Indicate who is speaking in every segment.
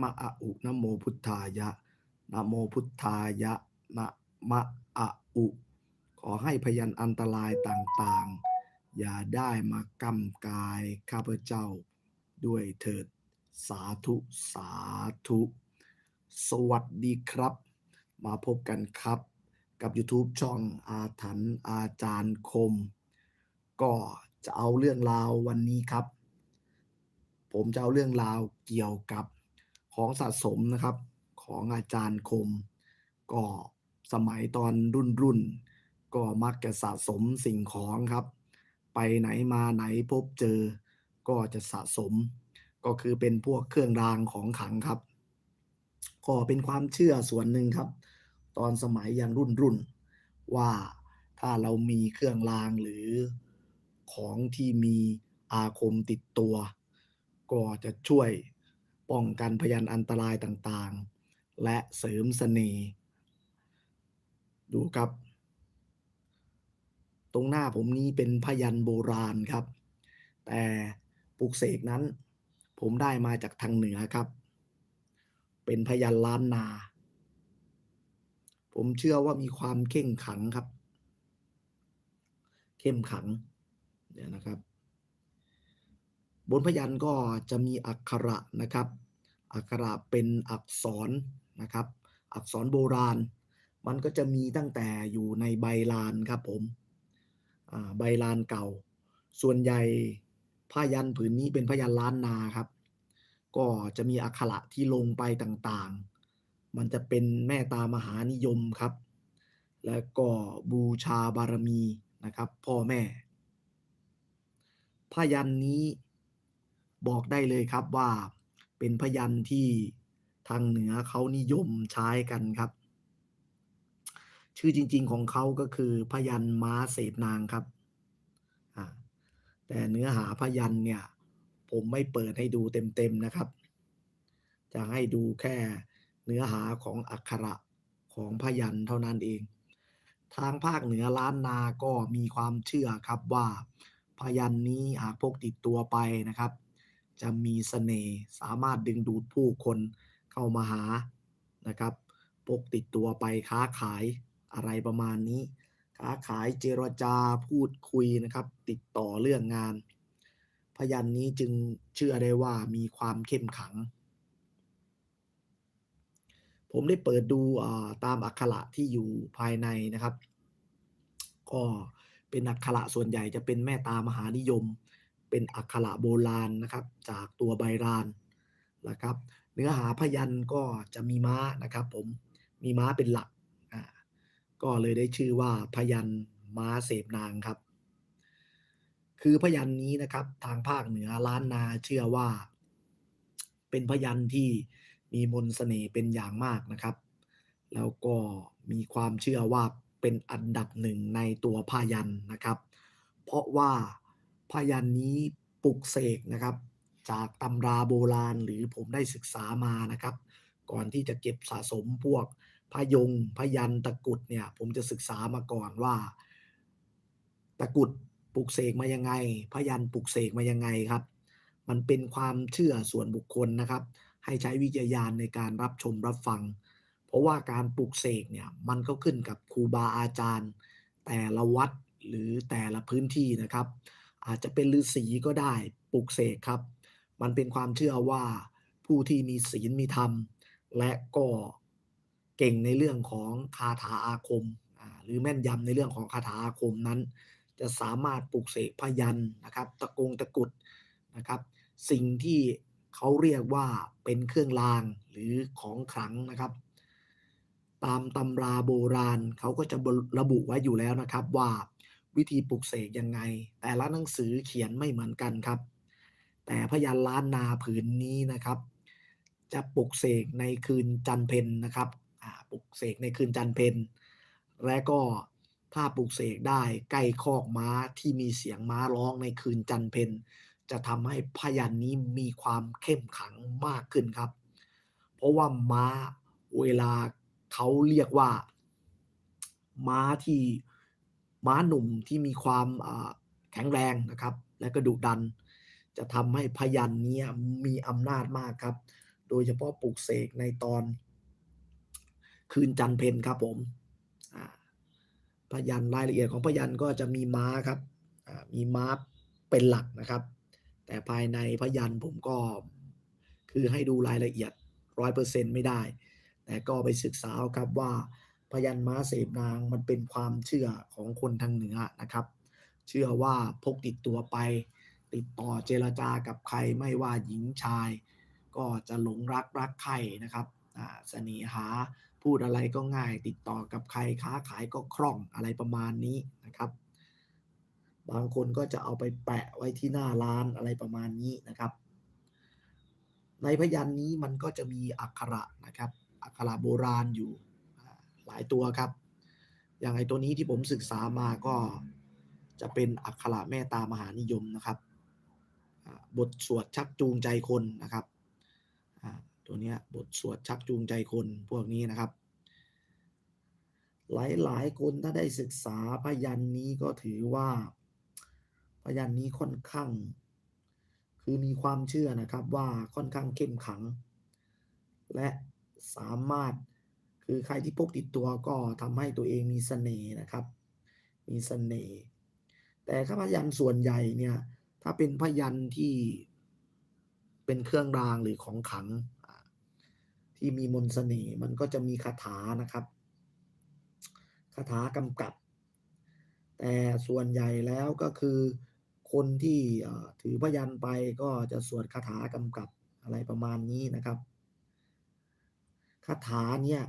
Speaker 1: มะอะอุนะโมพุทธายะนะโมพุทธายะนะมะอะอุขอให้พยันอันตรายต่างๆ อย่าได้มากำกายข้าพเจ้า ด้วยเถิดสาธุสาธุ สวัสดีครับ มาพบกันครับ กับ YouTube ช่องอาถรรพ์อาจารย์คม ก็จะเอาเรื่องราววันนี้ครับ ผมจะเอาเรื่องราวเกี่ยวกับ ของสะสมนะครับของอาจารย์คม ก็สมัยตอนรุ่นรุ่นก็มักจะสะสมสิ่งของครับ ไปไหนมาไหนพบเจอ ก็จะสะสม ก็คือเป็นพวกเครื่องรางของขังครับ ก็เป็นความเชื่อส่วนหนึ่งครับ ตอนสมัยยังรุ่นรุ่นว่าถ้าเรามีเครื่องรางหรือของที่มีอาคมติดตัว ก็จะช่วย ป้องกันพยันอันตรายต่างๆ และเสริมเสน่ห์ดูครับ ตรงหน้าผมนี้เป็นพยันโบราณครับ แต่ปลุกเสกนั้น ผมได้มาจากทางเหนือครับ เป็นพยันล้านนา ผมเชื่อว่ามีความเข่งขังครับ เข้มขังเนี่ยวนะครับ บนพยันก็จะมีอักขระนะครับ อักขระเป็นอักษรนะครับ อักษรโบราณ มันก็จะมีตั้งแต่อยู่ในใบลานครับผมใบลานเก่า ส่วนใหญ่ผ้ายันผืนนี้เป็นผ้ายันล้านนาครับ ก็จะมีอักขระที่ลงไปต่างๆ มันจะเป็นแม่ตามหานิยมครับ และก็บูชาบารมีนะครับ พ่อแม่ผ้ายันนี้ บอกได้เลยครับว่าเป็นพยันที่ทางเหนือเขานิยมใช้กันครับ ชื่อจริง ๆของเขาก็คือพยันม้าเสพนางครับแต่เนื้อหาพยันเนี่ยผมไม่เปิดให้ดูเต็มๆนะครับ จะให้ดูแค่เนื้อหาของอักขระของพยันเท่านั้นเอง ทางภาคเหนือล้านนาก็มีความเชื่อครับว่าพยันนี้หากพกติดตัวไปนะครับ จะมีเสน่ห์สามารถดึงดูดผู้คนเข้ามาหานะครับพกติดตัวไปค้าขายอะไรประมาณนี้ ค้าขายเจรจาพูดคุยนะครับ ติดต่อเรื่องงาน พยันนี้จึงเชื่อได้ว่ามีความเข้มขัง ผมได้เปิดดูตามอักขระที่อยู่ภายในนะครับ ก็เป็นอักขระส่วนใหญ่จะเป็นแม่ตามหานิยม เป็นอักขระโบราณนะครับ จากตัวใบรานนะครับ เนื้อหาพยันก็จะมีม้านะครับผมมีม้าเป็นหลักอ่าก็เลยได้ชื่อว่าพยันม้าเสพนางครับ คือพยันนี้นะครับทางภาคเหนือล้านนาเชื่อว่า เป็นพยันที่มีมนสเสน่ห์เป็นอย่างมากนะครับ แล้วก็มีความเชื่อว่าเป็นอันดับหนึ่งในตัวพยันนะครับ เพราะว่า พยันนี้ปลุกเสกนะครับ จากตำราโบราณหรือผมได้ศึกษามานะครับ ก่อนที่จะเก็บสะสมพวกพยงพยันตะกุดเนี่ยผมจะศึกษามาก่อนว่า ตะกุดปลุกเสกมายังไง พยันปลุกเสกมายังไงครับ มันเป็นความเชื่อส่วนบุคคลนะครับ ให้ใช้วิจารณญาณในการรับชมรับฟัง เพราะว่าการปลุกเสกเนี่ยมันก็ขึ้นกับครูบาอาจารย์ แต่ละวัดหรือแต่ละพื้นที่นะครับ อาจจะเป็นฤาษีก็ได้ปลุกเสกครับ มันเป็นความเชื่อว่าผู้ที่มีศีลมีธรรม และก็เก่งในเรื่องของคาถาอาคม หรือแม่นยำในเรื่องของคาถาอาคมนั้น จะสามารถปลุกเสกพยันนะครับ ตะกงตะกุดนะครับ สิ่งที่เขาเรียกว่าเป็นเครื่องรางหรือของขลังนะครับ ตามตำราโบราณเขาก็จะระบุไว้อยู่แล้วนะครับว่า วิธีปลุกเสกยังไง แต่ละหนังสือเขียนไม่เหมือนกันครับ แต่พยันล้านนาผืนนี้นะครับ จะปลุกเสกในคืนจันเพนนะครับปลุกเสกในคืนจันเพนและก็ถ้าปลุกเสกได้ใกล้คอกม้าที่มีเสียงม้าร้องในคืนจันเพนจะทำให้พยันนี้มีความเข้มขังมากขึ้นครับ เพราะว่าม้าเวลาเขาเรียกว่า ม้าที่ ม้าหนุ่มที่มีความแข็งแรงนะครับ และก็ดุดัน จะทำให้พยันนี้มีอำนาจมากครับ โดยเฉพาะปลูกเสกในตอน คืนจันเพ็ญครับผมพยันรายละเอียดของพยันก็จะมีม้าครับมีม้าเป็นหลักนะครับ แต่ภายในพยันผมก็คือให้ดูรายละเอียดร้อยเปอร์เซ็นต์ไม่ได้ แต่ก็ไปศึกษาเอาครับว่า พยันม้าเสพนางมันเป็นความเชื่อของคนทางเหนือนะครับ เชื่อว่าพกติดตัวไป ติดต่อเจรจากับใครไม่ว่าหญิงชาย ก็จะหลงรักรักใครนะครับเสน่หาพูดอะไรก็ง่าย ติดต่อกับใครค้าขายก็คล่องอะไรประมาณนี้นะครับ บางคนก็จะเอาไปแปะไว้ที่หน้าร้านอะไรประมาณนี้นะครับ ในพยันนี้มันก็จะมีอักขระนะครับ อักขระโบราณอยู่ หลายตัวครับ อย่างไอตัวนี้ที่ผมศึกษามาก็จะเป็นอักขระแม่ตามหานิยมนะครับ บทสวดชักจูงใจคนนะครับตัวนี้บทสวดชักจูงใจคนพวกนี้นะครับ หลายๆคนถ้าได้ศึกษาพยันนี้ก็ถือว่าพยันนี้ค่อนข้าง คือมีความเชื่อนะครับว่าค่อนข้างเข้มขัง และสามารถ คือใครที่พกติดตัวก็ทำให้ตัวเองมีเสน่ห์นะครับ มีเสน่ห์แต่ถ้าพยัญชนส่วนใหญ่เนี่ยถ้าเป็นพยัญชนที่เป็นเครื่องรางหรือของขัง ที่มีมนต์เสน่ห์มันก็จะมีคาถานะครับคาถากำกับ แต่ส่วนใหญ่แล้วก็คือคนที่ถือพยัญชนไปก็จะสวดคาถากำกับอะไรประมาณนี้นะครับคาถาเนี่ย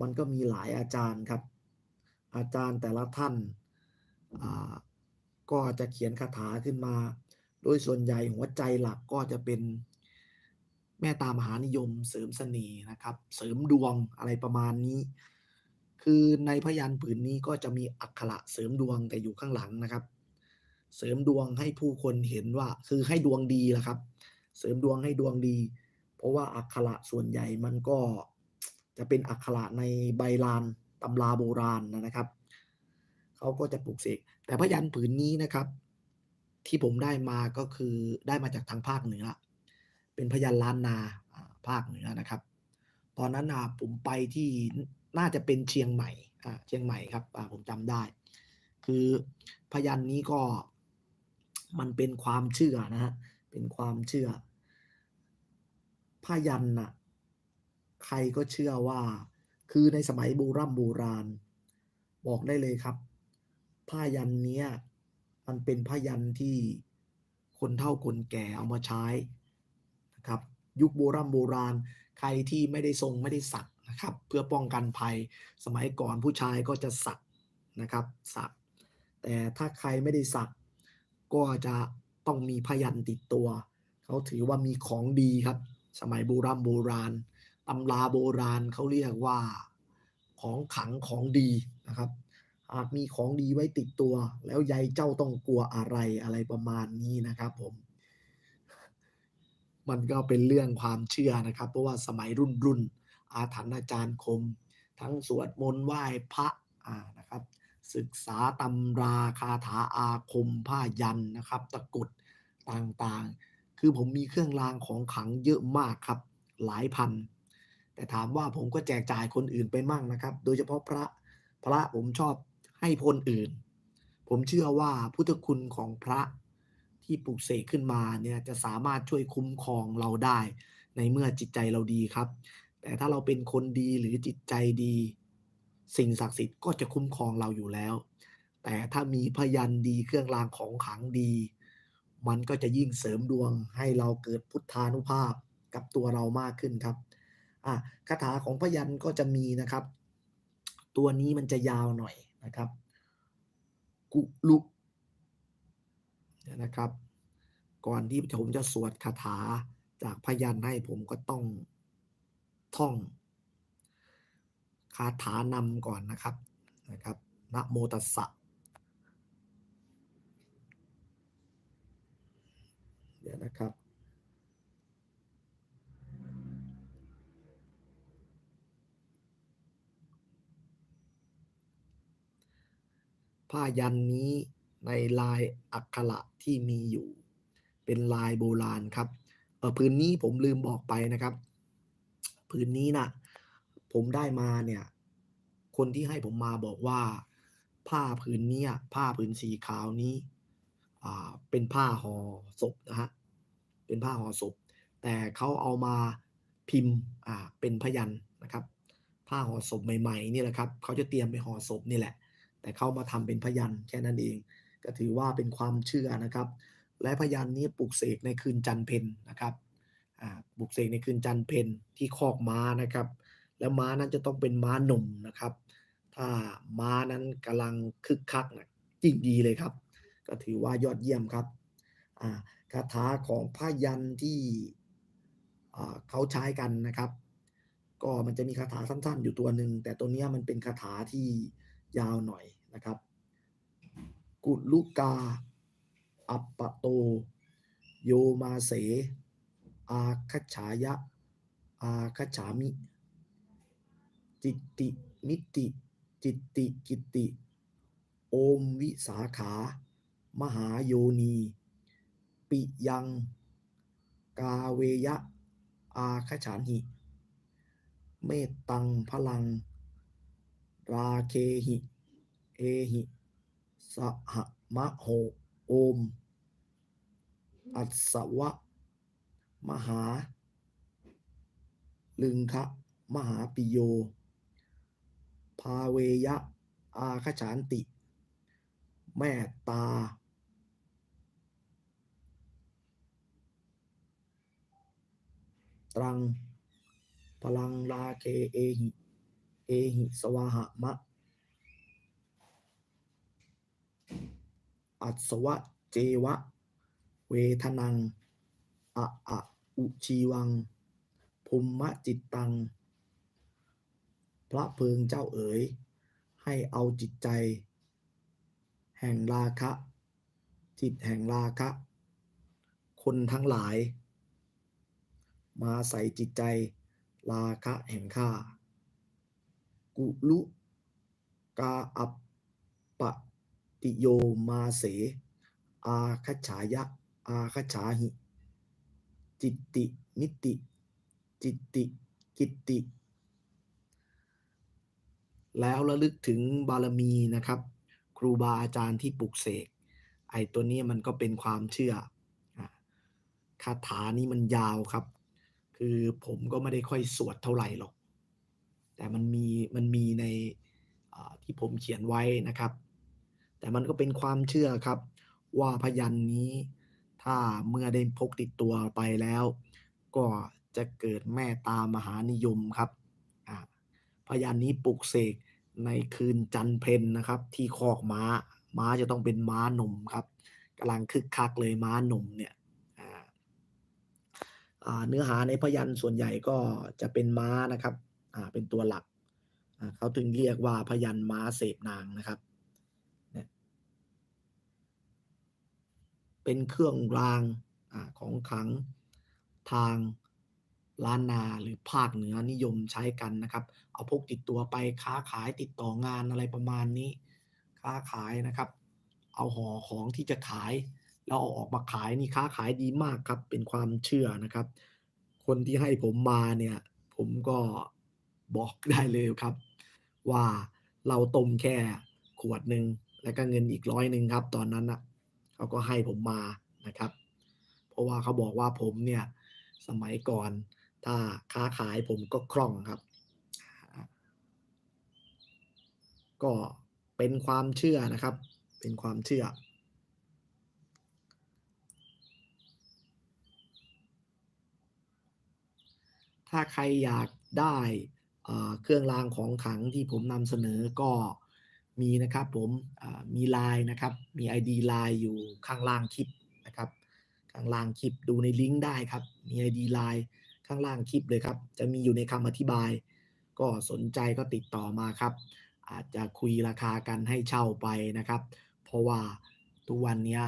Speaker 1: มันก็มีหลายอาจารย์ครับ อาจารย์แต่ละท่านาก็จะเขียนคาถาขึ้นมา โดยส่วนใหญ่หัวใจหลักก็จะเป็นแม่ตามหานิยมเสริมเสน่ห์นะครับ เสริมดวงอะไรประมาณนี้ คือในพยัญชนผืนนี้ก็จะมีอักขระเสริมดวงแต่อยู่ข้างหลังนะครับ เสริมดวงให้ผู้คนเห็นว่าคือให้ดวงดีแหละครับ เสริมดวงให้ดวงดี เพราะว่าอักขระส่วนใหญ่มันก็ จะเป็นอักขระในใบลานตำราโบราณนะครับเขาก็จะปลูกเสกแต่พยัญชนผืนนี้นะครับ ที่ผมได้มาก็คือได้มาจากทางภาคเหนือ เป็นพยัญชนล้านนาภาคเหนือนะครับ ตอนนั้นผมไปที่น่าจะเป็นเชียงใหม่เชียงใหม่ครับผมจำได้ คือพยัญชนะนี้ก็มันเป็นความเชื่อนะฮะเป็นความเชื่อพยัญชนะ ใครก็เชื่อว่า คือในสมัยโบราณโบราณ บอกได้เลยครับ ผ้ายันเนี้ยมันเป็นผ้ายันที่คนเฒ่าคนแก่เอามาใช้นะครับ ยุคโบราณโบราณ ใครที่ไม่ได้ทรงไม่ได้สักนะครับ เพื่อป้องกันภัย สมัยก่อนผู้ชายก็จะสักนะครับสัก แต่ถ้าใครไม่ได้สัก ก็จะต้องมีพยันติดตัว เขาถือว่ามีของดีครับ สมัยโบราณโบราณ ตำราโบราณเขาเรียกว่าของขังของดีนะครับหากมีของดีไว้ติดตัว แล้วยายเจ้าต้องกลัวอะไรอะไรประมาณนี้นะครับผม มันก็เป็นเรื่องความเชื่อนะครับ เพราะว่าสมัยรุ่นรุ่นอาถรรพ์อาจารย์คม ทั้งสวดมนต์ไหว้พระอ่านะครับ ศึกษาตำราคาถาอาคมผ้ายันนะครับ ตะกุดต่างๆ คือผมมีเครื่องรางของขังเยอะมากครับ หลายพัน แต่ถามว่าผมก็แจกจ่ายคนอื่นไปมั่งนะครับ โดยเฉพาะพระพระผมชอบให้คนอื่น ผมเชื่อว่าพุทธคุณของพระที่ปลูกเสกขึ้นมาเนี่ยจะสามารถช่วยคุ้มครองเราได้ ในเมื่อจิตใจเราดีครับ แต่ถ้าเราเป็นคนดีหรือจิตใจดี สิ่งศักดิ์สิทธิ์ก็จะคุ้มครองเราอยู่แล้ว แต่ถ้ามีพยันดีเครื่องรางของขลังดี มันก็จะยิ่งเสริมดวงให้เราเกิดพุทธานุภาพกับตัวเรามากขึ้นครับ อะคาถาของพยันก็จะมีนะครับ ตัวนี้มันจะยาวหน่อยนะครับ กุลุเดี๋ยนะครับ ก่อนที่ผมจะสวดคาถาจากพยันให้ผมก็ต้องท่องคาถานำก่อนนะครับนะครับนะโมตัสสะเดี๋ยวนะครับ ผ้ายันนี้ในลายอักขระที่มีอยู่ เป็นลายโบราณครับเออพื้นนี้ผมลืมบอกไปนะครับผืนนี้น่ะผมได้มาเนี่ย คนที่ให้ผมมาบอกว่า ผ้าผืนเนี้ยผ้าผืนสีขาวนี้อ่าเป็นผ้าห่อศพนะครับเป็นผ้าห่อศพ แต่เขาเอามาพิมพ์อ่าเป็นพยันนะครับ ผ้าห่อศพใหม่ๆนี่แหละครับเขาจะเตรียมไปห่อศพนี่แหละ แต่เขามาทำเป็นพยันแค่นั้นเอง ก็ถือว่าเป็นความเชื่อนะครับ และพยันนี้ปลุกเสกในคืนจันเพ็ญนะครับปลุกเสกในคืนจันเพ็ญที่คอกม้านะครับ แล้วม้านั้นจะต้องเป็นม้าหนุ่มนะครับ ถ้าม้านั้นกำลังคึกคักน่ะยิ่งดีเลยครับ ก็ถือว่ายอดเยี่ยมครับคาถาของพยันที่เขาใช้กันนะครับ ก็มันจะมีคาถาสั้นๆ อยู่ตัวหนึ่งแต่ตัวนี้มันเป็นคาถาที่ ยาวหน่อยนะครับ กุลุกา อัปปโต โยมาเส อาคัจฉายะ อาคัจฉามิ จิตติ นิติ จิตติ กิติ โอมวิสาขา มหาโยนี ปิยัง กาเวยะ อาคฉานหิ เมตตังพลัง ราเคหิ เอหิสหมโหโอม อัสสวะ มหา ลึงคะมหาปิโย ภาเวยะ อาคัจฉานติ แม่ตา ตรัง พลังราเคเอหิ เอหิสวาหะมะ อัสสวะเจวะ เวทนัง อะอะอุชีวังภุมมะจิตตัง พระเพลิงเจ้าเอ๋ย ให้เอาจิตใจ แห่งราคะ จิตแห่งราคะ คนทั้งหลาย มาใส่จิตใจราคะแห่งข้า กุลุกาอัปปติโยมาเส อาคัจฉายะ อาคัจฉาหิ จิตตินิติ จิตติกิตติ แล้วระลึกถึงบารมีนะครับ ครูบาอาจารย์ที่ปลุกเสก ไอ้ตัวนี้มันก็เป็นความเชื่อคาถานี้มันยาวครับ คือผมก็ไม่ได้ค่อยสวดเท่าไหร่หรอก แต่มันมี มันมีใน อ่า ที่ผมเขียนไว้นะครับ แต่มันก็เป็นความเชื่อครับ ว่าพยันนี้ถ้าเมื่อได้พกติดตัวไปแล้ว ก็จะเกิดเมตตามหานิยมครับพยันนี้ปลุกเสกในคืนจันเพ็ญนะครับ ที่คอกม้า ม้าจะต้องเป็นม้าหนุ่มครับกำลังคึกคักเลยม้าหนุ่มเนี่ยเนื้อหาในพยันส่วนใหญ่ก็จะเป็นม้านะครับเป็นตัวหลัก เขาถึงเรียกว่าพยันม้าเสพนางนะครับ เป็นเครื่องรางอของขลังทางล้านนาหรือภาคเหนือนิยมใช้กันนะครับ เอาพกติดตัวไปค้าขายติดต่องานอะไรประมาณนี้ ค้าขายนะครับ เอาห่อของที่จะขายแล้วเอาออกมาขายนี่ค้าขายดีมากครับ เป็นความเชื่อนะครับ คนที่ให้ผมมาเนี่ย ผมก็บอกได้เลยครับ ว่าเราต้มแค่ขวดหนึ่งแล้วก็เงินอีก100ครับ ตอนนั้นน่ะเขาก็ให้ผมมานะครับ เพราะว่าเขาบอกว่าผมเนี่ยสมัยก่อนถ้าค้าขายผมก็คล่องครับ ก็เป็นความเชื่อนะครับ เป็นความเชื่อ ถ้าใครอยากได้ เครื่องรางของขลังที่ผมนำเสนอก็มีนะครับผมมี LINE นะครับ มี ID LINE อยู่ข้างล่างคลิปนะครับ ข้างล่างคลิปดูในลิงก์ได้ครับ มี ID LINE ข้างล่างคลิปเลยครับ จะมีอยู่ในคำอธิบาย ก็สนใจก็ติดต่อมาครับ อาจจะคุยราคากันให้เช่าไปนะครับ เพราะว่าทุกวันนี้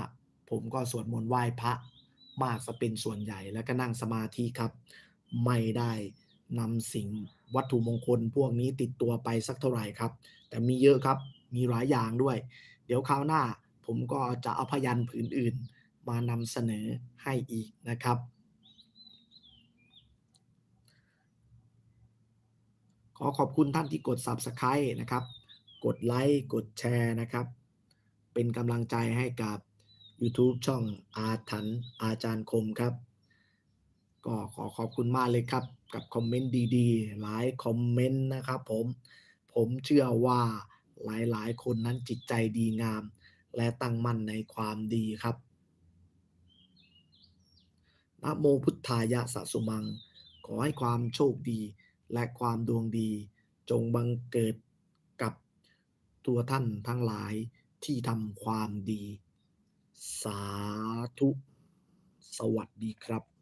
Speaker 1: ผมก็สวดมนต์ไหว้พระมากเสียเป็นส่วนใหญ่แล้วก็นั่งสมาธิครับ ไม่ได้นำสิ่ง วัตถุมงคลพวกนี้ติดตัวไปสักเท่าไหร่ครับ แต่มีเยอะครับมีหลายอย่างด้วย เดี๋ยวคราวหน้าผมก็จะเอาพยันผืนอื่นมานำเสนอให้อีกนะครับ ขอขอบคุณท่านที่กด Subscribe นะครับ กดไลค์กดแชร์นะครับ เป็นกำลังใจให้กับ YouTube ช่องอาถรรพ์อาจารย์คมครับ ก็ขอขอบคุณมากเลยครับ กับคอมเมนต์ดีๆ หลายคอมเมนต์นะครับผม ผมเชื่อว่าหลายๆ คนนั้นจิตใจดีงาม และตั้งมั่นในความดีครับนะโมพุทธายะสะสุมัง ขอให้ความโชคดีและความดวงดี จงบังเกิดกับตัวท่านทั้งหลายที่ทำความดี สาธุ สวัสดีครับ